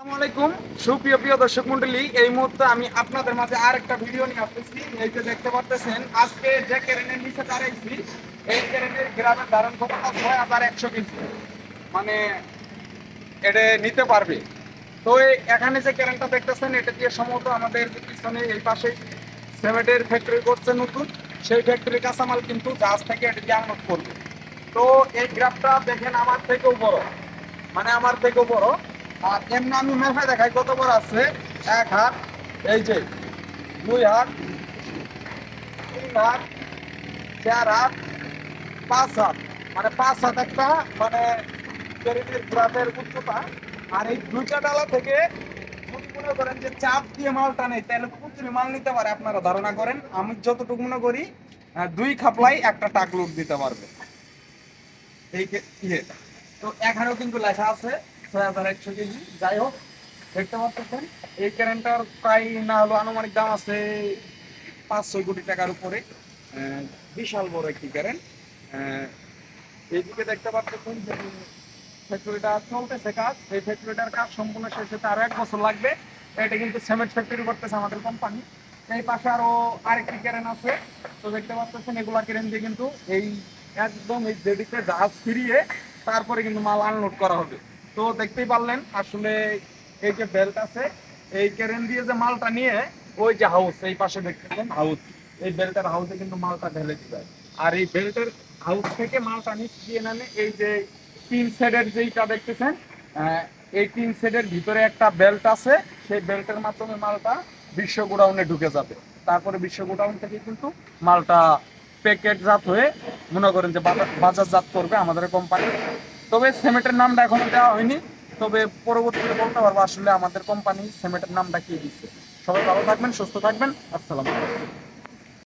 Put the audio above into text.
আসসালামু আলাইকুম। সুপ্রিয়, প্রিয় দর্শক মন্ডলী, এই মুহূর্তে আমি আপনাদের মাঝে আর একটা ভিডিও নিয়ে আসতেছি। এই যে দেখতে পারতেছেন, আজকে যে ক্যারেনের নিচে দাঁড়াইছি, এই ক্যারেনের গ্রামের ধারণ ক্ষমতা ছয় হাজার একশো কেজি। মানে এটা নিতে পারবে। তো এখানে যে ক্যারেনটা দেখতেছেন, এটা দিয়ে সম্ভবত আমাদের পিছনে এই পাশে সিমেন্টের ফ্যাক্টরি করছে নতুন। সেই ফ্যাক্টরি কাঁচামাল কিন্তু জাহাজ থেকে এটা দিয়ে আনলোড করবে। তো এই গ্রাফটা দেখেন আমার থেকেও বড়। মানে আমার থেকেও বড়। আর এমনি আমি মেপে দেখাই কত বড় আছে? এক হাত, এই যে, দুই হাত, তিন হাত, চার হাত, পাঁচ হাত। মানে পাঁচ হাত একটা মানে ক্যারেটের গ্রাফের উচ্চতা। আর এই দুইটা ডালা থেকে মনে করেন যে চাপ দিয়ে মালটা নেই, তাহলে প্রচুর মাল নিতে পারে। আপনারা ধারণা করেন, আমি যতটুকু মনে করি দুই খাপলাই একটা টাক লোড দিতে পারবে। এই ইয়ে। তো এখানেও কিন্তু লেখা আছে ছয় হাজার একশো কেজি। যাই হোক, দেখতে পাচ্ছেন, এই ক্যারেন্টার প্রায় না হলো আনুমানিক দাম আছে পাঁচ কোটি টাকার উপরে। বিশাল বড় একটি ক্যারেন্ট। এইদিকে দেখতে পাচ্ছেন যে ফ্যাক্টরিটা চলতেছে কাজ। এই ফ্যাক্টরিটার কাজ সম্পূর্ণ শেষ হতে আরও এক বছর লাগবে। এটা কিন্তু সিমেন্ট ফ্যাক্টরি করতেছে আমাদের কোম্পানি এই পাশে আরও আরেকটি ক্যারেন আছে। তো দেখতে পাচ্ছেন, এগুলা ক্যারেন দিয়ে কিন্তু এই একদম এই জেডিতে জাহাজ ফিরিয়ে তারপরে কিন্তু মাল আনলোড করা হবে। তো দেখতেই পারলেন, আসলে এই যে বেল্ট আছে, এই ক্যারেন দিয়ে যে মালটা নিয়ে ওই যে হাউস এই পাশে দেখতেছেন হাউস এই বেল্টের হাউসে কিন্তু মালটা ঢেলে দিবে আর এই বেল্টের হাউস থেকে মালটা নিচ দিয়ে নামে এই যে তিন সেটের যেইটা দেখতেছেন এই তিন সেডের ভিতরে একটা বেল্ট আছে, সেই বেল্টের মাধ্যমে মালটা বিশ্ব গোডাউনে ঢুকে যাবে। তারপরে বিশ্ব গোডাউন থেকে কিন্তু মালটা প্যাকেটজাত হয়ে মনে করেন যে বাজার- বাজারজাত করবে আমাদের কোম্পানি তবে সেমেটের নামটা এখনও দেওয়া হয়নি। তবে পরবর্তীতে বলতে পারব আসলে আমাদের কোম্পানি সেমেটের নামটা কি দিচ্ছে সবাই ভালো থাকবেন, সুস্থ থাকবেন। আসসালাম আলাইকুম।